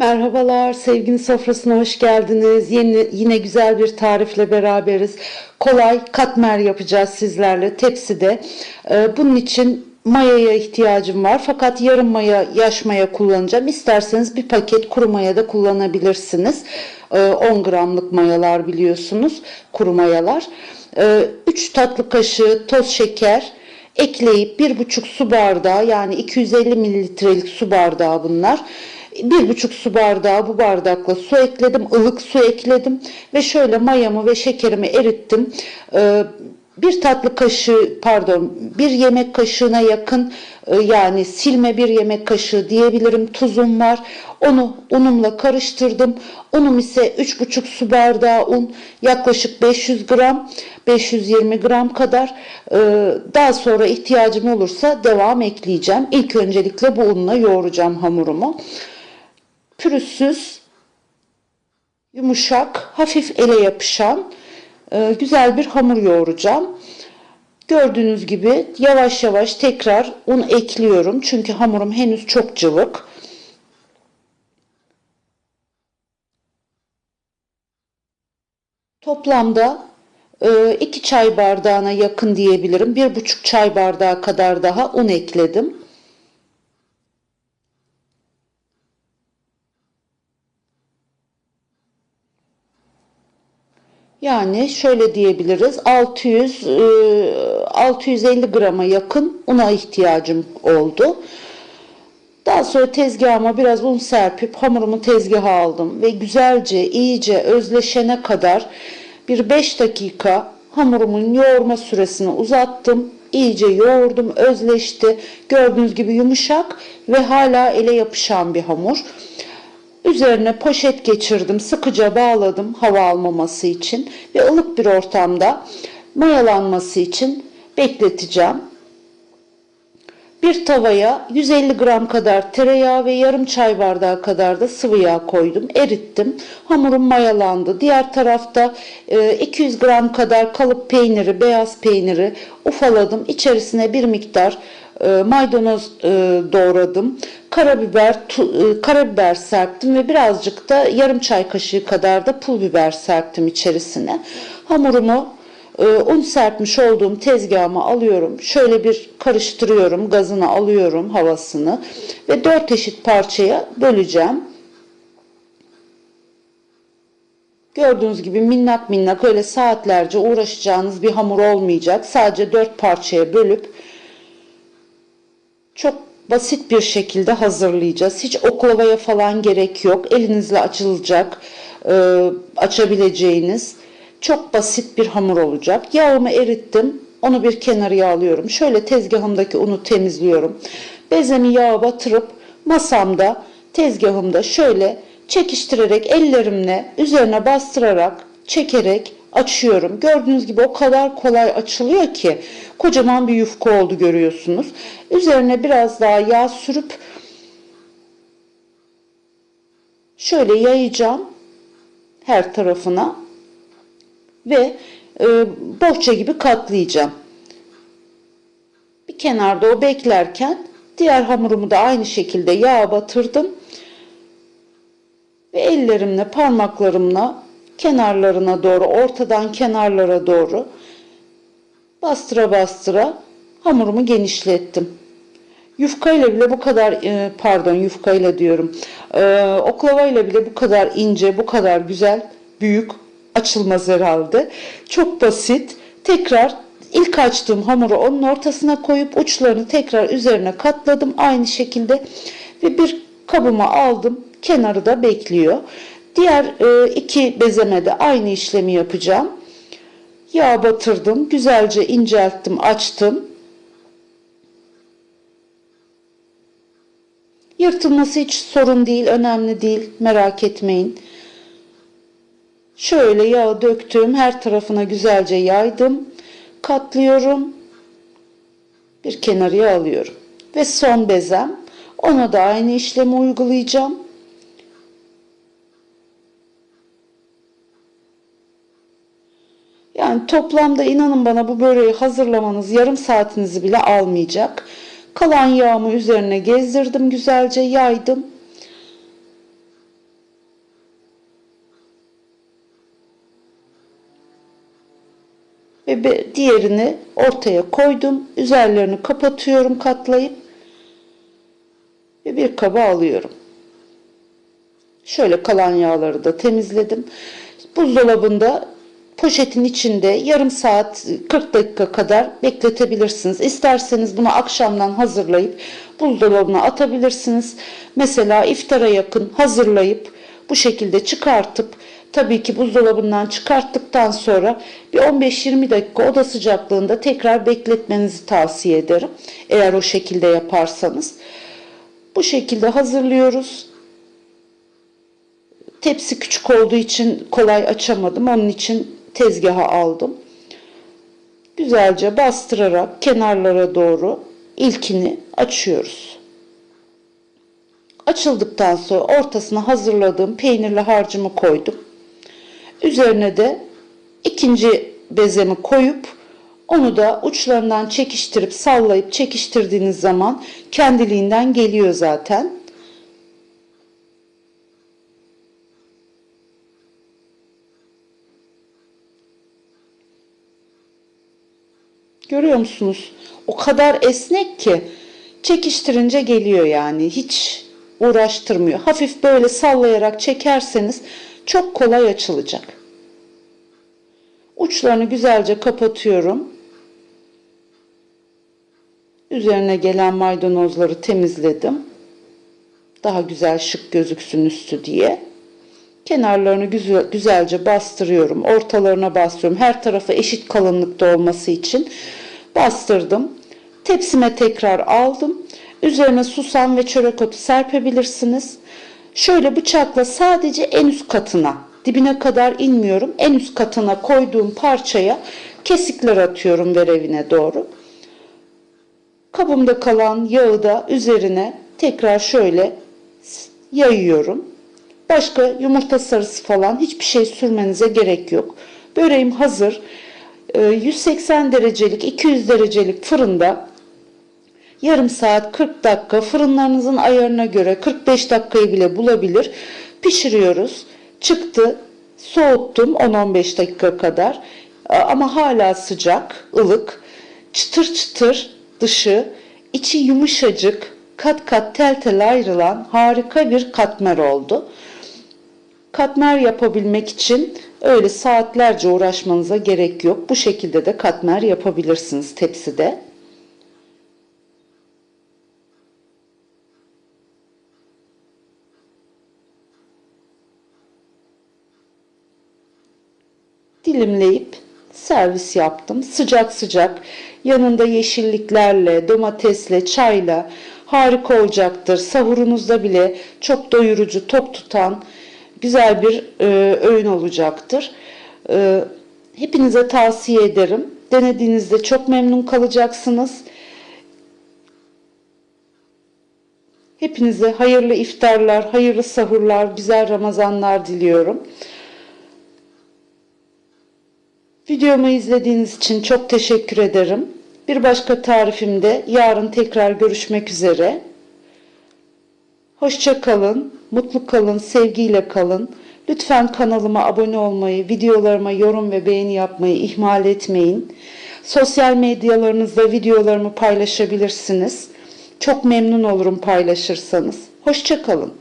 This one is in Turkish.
Merhabalar, sevginin sofrasına hoş geldiniz. Yeni, yine güzel bir tarifle beraberiz. Kolay katmer yapacağız sizlerle tepside. Ee, bunun için mayaya ihtiyacım var. Fakat yarım maya, yaş maya kullanacağım. İsterseniz bir paket kuru maya da kullanabilirsiniz. Ee, 10 gramlık mayalar biliyorsunuz, kuru mayalar. Ee, 3 tatlı kaşığı toz şeker ekleyip 1,5 su bardağı yani 250 mililitrelik su bardağı bunlar bir buçuk su bardağı bu bardakla su ekledim. ılık su ekledim ve şöyle mayamı ve şekerimi erittim. Ee, bir tatlı kaşığı pardon bir yemek kaşığına yakın e, yani silme bir yemek kaşığı diyebilirim tuzum var. Onu unumla karıştırdım. Unum ise 3,5 su bardağı un yaklaşık 500 gram 520 gram kadar ee, daha sonra ihtiyacım olursa devam ekleyeceğim. İlk öncelikle bu unla yoğuracağım hamurumu pürüzsüz, yumuşak, hafif ele yapışan e, güzel bir hamur yoğuracağım. Gördüğünüz gibi yavaş yavaş tekrar un ekliyorum. Çünkü hamurum henüz çok cıvık. Toplamda 2 e, çay bardağına yakın diyebilirim. 1,5 çay bardağı kadar daha un ekledim. Yani şöyle diyebiliriz 600 650 e, grama yakın una ihtiyacım oldu. Daha sonra tezgahıma biraz un serpip hamurumu tezgaha aldım ve güzelce iyice özleşene kadar bir 5 dakika hamurumun yoğurma süresini uzattım. İyice yoğurdum, özleşti. Gördüğünüz gibi yumuşak ve hala ele yapışan bir hamur. Üzerine poşet geçirdim, sıkıca bağladım hava almaması için ve ılık bir ortamda mayalanması için bekleteceğim. Bir tavaya 150 gram kadar tereyağı ve yarım çay bardağı kadar da sıvı yağ koydum. Erittim. Hamurum mayalandı. Diğer tarafta 200 e, gram kadar kalıp peyniri, beyaz peyniri ufaladım. İçerisine bir miktar e, maydanoz e, doğradım. Karabiber, tu, e, karabiber serptim ve birazcık da yarım çay kaşığı kadar da pul biber serptim içerisine. Hamurumu un serpmiş olduğum tezgahıma alıyorum. Şöyle bir karıştırıyorum. Gazını alıyorum havasını ve dört eşit parçaya böleceğim. Gördüğünüz gibi minnak minnak öyle saatlerce uğraşacağınız bir hamur olmayacak. Sadece dört parçaya bölüp çok basit bir şekilde hazırlayacağız. Hiç oklavaya falan gerek yok. Elinizle açılacak, e, açabileceğiniz çok basit bir hamur olacak. Yağımı erittim. Onu bir kenarıya alıyorum. Şöyle tezgahımdaki unu temizliyorum. Bezemi yağa batırıp masamda, tezgahımda şöyle çekiştirerek ellerimle üzerine bastırarak, çekerek açıyorum. Gördüğünüz gibi o kadar kolay açılıyor ki kocaman bir yufka oldu görüyorsunuz. Üzerine biraz daha yağ sürüp şöyle yayacağım her tarafına ve e, bohça gibi katlayacağım. Bir kenarda o beklerken diğer hamurumu da aynı şekilde yağa batırdım ve ellerimle parmaklarımla kenarlarına doğru, ortadan kenarlara doğru bastıra bastıra hamurumu genişlettim. Yufka ile bile bu kadar e, pardon yufka ile diyorum. E, oklava ile bile bu kadar ince, bu kadar güzel, büyük açılmaz herhalde. Çok basit. Tekrar ilk açtığım hamuru onun ortasına koyup uçlarını tekrar üzerine katladım aynı şekilde ve bir kabıma aldım. Kenarı da bekliyor. Diğer e, iki bezemede aynı işlemi yapacağım. Yağ batırdım. Güzelce incelttim, açtım. Yırtılması hiç sorun değil, önemli değil. Merak etmeyin. Şöyle yağı döktüm. Her tarafına güzelce yaydım. Katlıyorum. Bir kenarıya alıyorum. Ve son bezem. Ona da aynı işlemi uygulayacağım. Yani toplamda inanın bana bu böreği hazırlamanız yarım saatinizi bile almayacak. Kalan yağımı üzerine gezdirdim güzelce yaydım. Ve diğerini ortaya koydum. Üzerlerini kapatıyorum katlayıp. Ve bir kaba alıyorum. Şöyle kalan yağları da temizledim. Buzdolabında poşetin içinde yarım saat 40 dakika kadar bekletebilirsiniz. İsterseniz bunu akşamdan hazırlayıp buzdolabına atabilirsiniz. Mesela iftara yakın hazırlayıp bu şekilde çıkartıp tabii ki buzdolabından çıkarttıktan sonra bir 15-20 dakika oda sıcaklığında tekrar bekletmenizi tavsiye ederim. Eğer o şekilde yaparsanız. Bu şekilde hazırlıyoruz. Tepsi küçük olduğu için kolay açamadım. Onun için tezgaha aldım. Güzelce bastırarak kenarlara doğru ilkini açıyoruz. Açıldıktan sonra ortasına hazırladığım peynirli harcımı koydum. Üzerine de ikinci bezemi koyup onu da uçlarından çekiştirip sallayıp çekiştirdiğiniz zaman kendiliğinden geliyor zaten. Görüyor musunuz? O kadar esnek ki çekiştirince geliyor yani. Hiç uğraştırmıyor. Hafif böyle sallayarak çekerseniz çok kolay açılacak. Uçlarını güzelce kapatıyorum. Üzerine gelen maydanozları temizledim. Daha güzel şık gözüksün üstü diye. Kenarlarını güzel, güzelce bastırıyorum. Ortalarına bastırıyorum. Her tarafı eşit kalınlıkta olması için bastırdım. Tepsime tekrar aldım. Üzerine susam ve çörek otu serpebilirsiniz. Şöyle bıçakla sadece en üst katına, dibine kadar inmiyorum. En üst katına koyduğum parçaya kesikler atıyorum verevine doğru. Kabımda kalan yağı da üzerine tekrar şöyle yayıyorum. Başka yumurta sarısı falan hiçbir şey sürmenize gerek yok. Böreğim hazır. Ee, 180 derecelik 200 derecelik fırında yarım saat 40 dakika fırınlarınızın ayarına göre 45 dakikayı bile bulabilir pişiriyoruz. Çıktı soğuttum 10-15 dakika kadar Ee, ama hala sıcak ılık çıtır çıtır dışı içi yumuşacık kat kat tel tel ayrılan harika bir katmer oldu. Katmer yapabilmek için öyle saatlerce uğraşmanıza gerek yok. Bu şekilde de katmer yapabilirsiniz tepside. Dilimleyip servis yaptım. Sıcak sıcak yanında yeşilliklerle, domatesle, çayla harika olacaktır. Sahurunuzda bile çok doyurucu, tok tutan güzel bir e, öğün olacaktır. E, hepinize tavsiye ederim. Denediğinizde çok memnun kalacaksınız. Hepinize hayırlı iftarlar, hayırlı sahurlar, güzel Ramazanlar diliyorum. Videomu izlediğiniz için çok teşekkür ederim. Bir başka tarifimde yarın tekrar görüşmek üzere. Hoşça kalın, mutlu kalın, sevgiyle kalın. Lütfen kanalıma abone olmayı, videolarıma yorum ve beğeni yapmayı ihmal etmeyin. Sosyal medyalarınızda videolarımı paylaşabilirsiniz. Çok memnun olurum paylaşırsanız. Hoşça kalın.